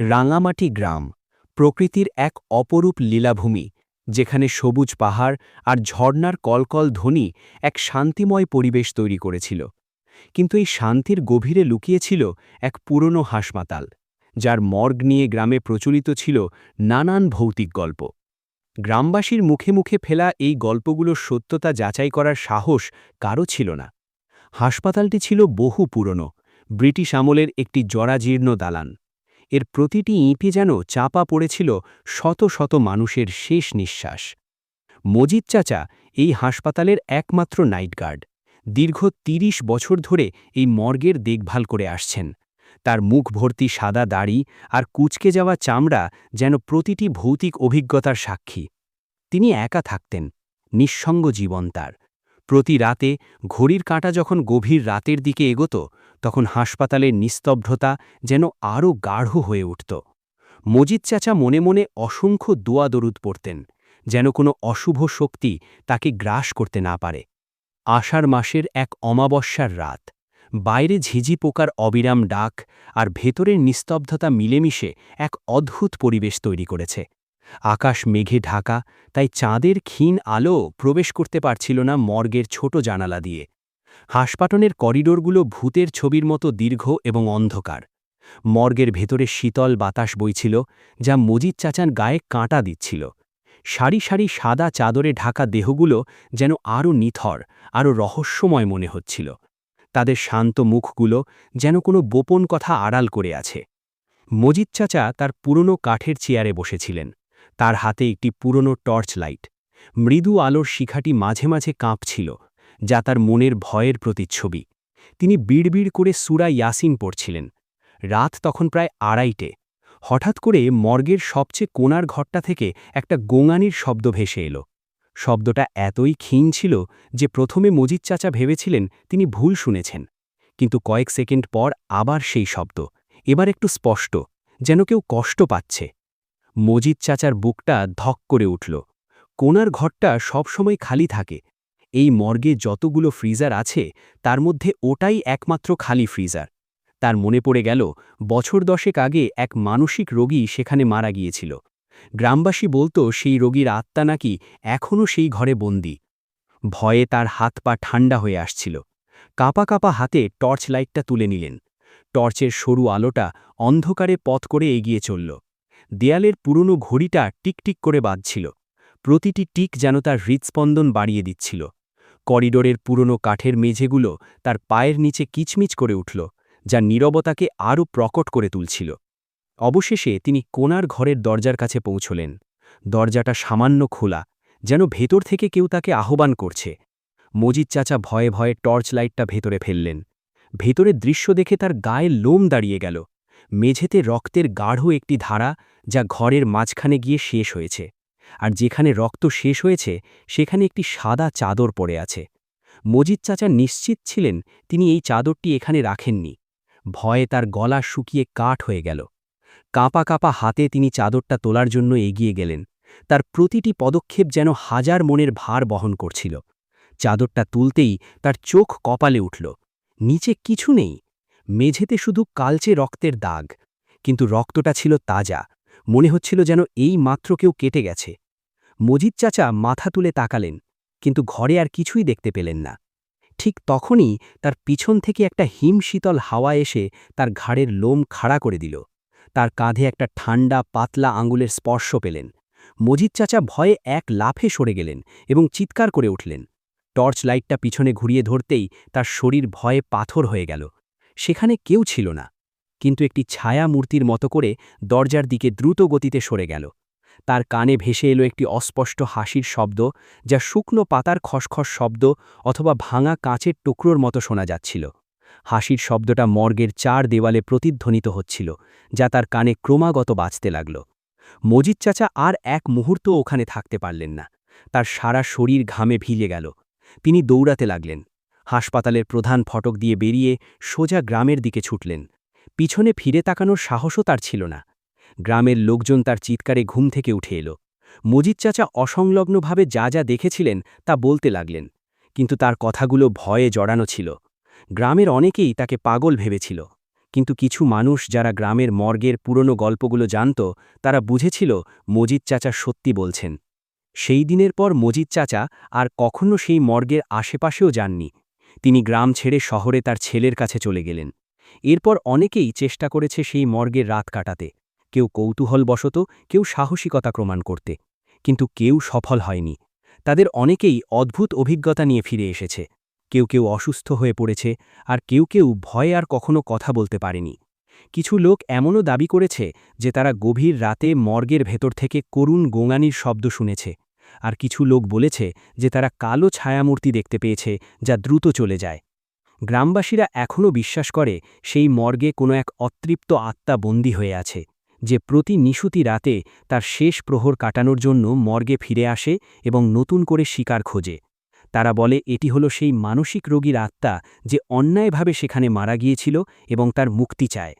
রাঙামাটি গ্রাম প্রকৃতির এক অপরূপ লীলাভূমি, যেখানে সবুজ পাহাড় আর ঝর্ণার কলকল ধ্বনি এক শান্তিময় পরিবেশ তৈরি করেছিল। কিন্তু এই শান্তির গভীরে লুকিয়েছিল এক পুরনো হাসপাতাল, যার মর্গ নিয়ে গ্রামে প্রচলিত ছিল নানান ভৌতিক গল্প। গ্রামবাসীর মুখে মুখে ফেলা এই গল্পগুলোর সত্যতা যাচাই করার সাহস কারও ছিল না। হাসপাতালটি ছিল বহু পুরনো, ব্রিটিশ আমলের একটি জরাজীর্ণ দালান। এর প্রতিটি ইঁটে যেন চাপা পড়েছিল শত শত মানুষের শেষ নিঃশ্বাস। মজিদ চাচা এই হাসপাতালের একমাত্র নাইট গার্ড। দীর্ঘ ৩০ বছর ধরে এই মর্গের দেখভাল করে আসছেন। তার মুখ ভর্তি সাদা দাড়ি আর কুচকে যাওয়া চামড়া যেন প্রতিটি ভৌতিক অভিজ্ঞতার সাক্ষী। তিনি একা থাকতেন, নিঃসঙ্গ জীবন তার। প্রতি রাতে ঘড়ির কাঁটা যখন গভীর রাতের দিকে এগোত, তখন হাসপাতালের নিস্তব্ধতা যেন আরও গাঢ় হয়ে উঠত। মজিদ চাচা মনে মনে অসংখ্য দোয়া দরুদ পড়তেন, যেন কোনো অশুভ শক্তি তাকে গ্রাস করতে না পারে। আষাঢ় মাসের এক অমাবস্যার রাত, বাইরে ঝিঝি পোকার অবিরাম ডাক আর ভেতরের নিস্তব্ধতা মিলেমিশে এক অদ্ভুত পরিবেশ তৈরি করেছে। আকাশ মেঘে ঢাকা, তাই চাঁদের ক্ষীণ আলো প্রবেশ করতে পারছিল না মর্গের ছোট জানালা দিয়ে। হাসপাটনের করিডোরগুলো ভূতের ছবির মতো দীর্ঘ এবং অন্ধকার। মর্গের ভেতরে শীতল বাতাস বইছিল, যা মজিদ চাচান গায়ে কাঁটা দিচ্ছিল। সারি সারি সাদা চাদরে ঢাকা দেহগুলো যেন আরও নিথর, আরও রহস্যময় মনে হচ্ছিল। তাদের শান্ত মুখগুলো যেন কোনো বোপন কথা আড়াল করে আছে। মজিদ চাচা তার পুরনো কাঠের চেয়ারে বসেছিলেন। তার হাতে একটি পুরনো টর্চ লাইট। মৃদু আলোর শিখাটি মাঝে মাঝে কাঁপছিল, যা তার মনের ভয়ের প্রতিচ্ছবি। তিনি বিড়বিড় করে সুরা ইয়াসিন পড়ছিলেন। রাত তখন প্রায় আড়াইটে। হঠাৎ করে মর্গের সবচেয়ে কোনার ঘরটা থেকে একটা গোঙানির শব্দ ভেসে এলো। শব্দটা এতই ক্ষীণ ছিল যে প্রথমে মজিদ চাচা ভেবেছিলেন তিনি ভুল শুনেছেন। কিন্তু কয়েক সেকেন্ড পর আবার সেই শব্দ। এবার একটু স্পষ্ট, যেন কেউ কষ্ট পাচ্ছে। মজিদ চাচার বুকটা ধক করে উঠল। কোনার ঘরটা সবসময় খালি থাকে। এই মর্গে যতগুলো ফ্রিজার আছে, তার মধ্যে ওটাই একমাত্র খালি ফ্রিজার। তার মনে পড়ে গেল, বছর দশেক আগে এক মানসিক রোগী সেখানে মারা গিয়েছিল। গ্রামবাসী বলতো, সেই রোগীর আত্মা নাকি এখনও সেই ঘরে বন্দি। ভয়ে তার হাত পা ঠান্ডা হয়ে আসছিল। কাপা কাপা হাতে টর্চ লাইটটা তুলে নিলেন। টর্চের সরু আলোটা অন্ধকারে পথ করে এগিয়ে চলল। দেয়ালের পুরনো ঘড়িটা টিকটিক করে বাজছিল। প্রতিটি টিক যেন তার হৃৎস্পন্দন বাড়িয়ে দিচ্ছিল। করিডোরের পুরনো কাঠের মেঝেগুলো তার পায়ের নিচে কিচমিচ করে উঠল, যা নীরবতাকে আরও প্রকট করে তুলছিল। অবশেষে তিনি কোনার ঘরের দরজার কাছে পৌঁছলেন। দরজাটা সামান্য খোলা, যেন ভেতর থেকে কেউ তাকে আহ্বান করছে। মজিদ চাচা ভয়ে ভয়ে টর্চ লাইটটা ভেতরে ফেললেন। ভেতরের দৃশ্য দেখে তার গায়ে লোম দাঁড়িয়ে গেল। মেঝেতে রক্তের গাঢ় একটি ধারা যা ঘরের মাঝখানে গিয়ে শেষ হয়েছে। আর যেখানে রক্ত শেষ হয়েছে, সেখানে একটি সাদা চাদর পড়ে আছে। মজিদ চাচা নিশ্চিত ছিলেন তিনি এই চাদরটি এখানে রাখেননি। ভয়ে তার গলা শুকিয়ে কাঠ হয়ে গেল। কাঁপা কাঁপা হাতে তিনি চাদরটা তোলার জন্য এগিয়ে গেলেন। তার প্রতিটি পদক্ষেপ যেন হাজার মনের ভার বহন করছিল। চাদরটা তুলতেই তার চোখ কপালে উঠল। নিচে কিছু নেই। মেঝেতে শুধু কালচে রক্তের দাগ, কিন্তু রক্তটা ছিল তাজা, মনে হচ্ছিল যেন এই মাত্র কেউ কেটে গেছে। মজিদ চাচা মাথা তুলে তাকালেন, কিন্তু ঘরে আর কিছুই দেখতে পেলেন না। ঠিক তখনই তার পিছন থেকে একটা হিমশীতল হাওয়া এসে তার ঘাড়ের লোম খাড়া করে দিল। তার কাঁধে একটা ঠান্ডা পাতলা আঙুলের স্পর্শ পেলেন। মজিদ চাচা ভয়ে এক লাফে সরে গেলেন এবং চিৎকার করে উঠলেন। টর্চ লাইটটা পিছনে ঘুরিয়ে ধরতেই তার শরীর ভয়ে পাথর হয়ে গেল। সেখানে কেউ ছিল না, কিন্তু একটি ছায়া মূর্তির মতো করে দরজার দিকে দ্রুত গতিতে সরে গেল। তার কানে ভেসে এলো একটি অস্পষ্ট হাসির শব্দ, যা শুকনো পাতার খসখস শব্দ অথবা ভাঙা কাঁচের টুকরোর মতো শোনা যাচ্ছিল। হাসির শব্দটা মর্গের চার দেওয়ালে প্রতিধ্বনিত হচ্ছিল, যা তার কানে ক্রমাগত বাঁচতে লাগল। মজিদ চাচা আর এক মুহূর্ত ওখানে থাকতে পারলেন না। তার সারা শরীর ঘামে ভিজে গেল। তিনি দৌড়াতে লাগলেন। হাসপাতালের প্রধান ফটক দিয়ে বেরিয়ে সোজা গ্রামের দিকে ছুটলেন। পিছনে ফিরে তাকানোর সাহসও তার ছিল না। গ্রামের লোকজন তার চিৎকারে ঘুম থেকে উঠে এলো। মজিদ চাচা অসংলগ্নভাবে যা যা দেখেছিলেন তা বলতে লাগলেন, কিন্তু তার কথাগুলো ভয়ে জড়ানো ছিল। গ্রামের অনেকেই তাকে পাগল ভেবেছিল, কিন্তু কিছু মানুষ যারা গ্রামের মর্গের পুরনো গল্পগুলো জানত, তারা বুঝেছিল মজিদ চাচা সত্যি বলছেন। সেই দিনের পর মজিদ চাচা আর কখনো সেই মর্গের আশেপাশেও যাননি তিনি গ্রাম ছেড়ে শহরে তার ছেলের কাছে চলে গেলেন। এরপর অনেকেই চেষ্টা করেছে সেই মর্গের রাত কাটাতে। কেউ কৌতূহলবশত, কেউ সাহসিকতা প্রমাণ করতে। কিন্তু কেউ সফল হয়নি। তাদের অনেকেই অদ্ভুত অভিজ্ঞতা নিয়ে ফিরে এসেছে। কেউ কেউ অসুস্থ হয়ে পড়েছে আর কেউ কেউ ভয়ে আর কখনো কথা বলতে পারেনি। কিছু লোক এমনও দাবি করেছে যে তারা গভীর রাতে মর্গের ভেতর থেকে করুণ গোঙানির শব্দ শুনেছে। আর কিছু লোক বলেছে যে তারা কালো ছায়ামূর্তি দেখতে পেয়েছে যা দ্রুত চলে যায়। গ্রামবাসীরা এখনও বিশ্বাস করে সেই মর্গে কোনো এক অতৃপ্ত আত্মা বন্দী হয়ে আছে, যে প্রতি নিশুতি রাতে তার শেষ প্রহর কাটানোর জন্য মর্গে ফিরে আসে এবং নতুন করে শিকার খোঁজে। তারা বলে, এটি হলো সেই মানসিক রোগীর আত্মা যে অন্যায়ভাবে সেখানে মারা গিয়েছিল এবং তার মুক্তি চায়।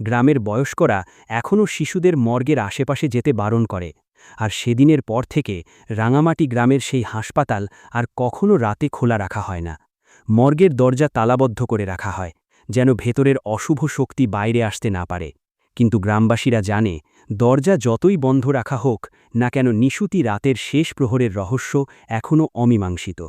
গ্রামের বয়স্করা এখনও শিশুদের মর্গের আশেপাশে যেতে বারণ করে। আর সেদিনের পর থেকে রাঙামাটি গ্রামের সেই হাসপাতাল আর কখনো রাতে খোলা রাখা হয় না। মর্গের দরজা তালাবদ্ধ করে রাখা হয়, যেন ভেতরের অশুভ শক্তি বাইরে আসতে না পারে। কিন্তু গ্রামবাসীরা জানে, দরজা যতই বন্ধ রাখা হোক, না কেন নিশুতি রাতের শেষ প্রহরের রহস্য এখনও অমীমাংসিত।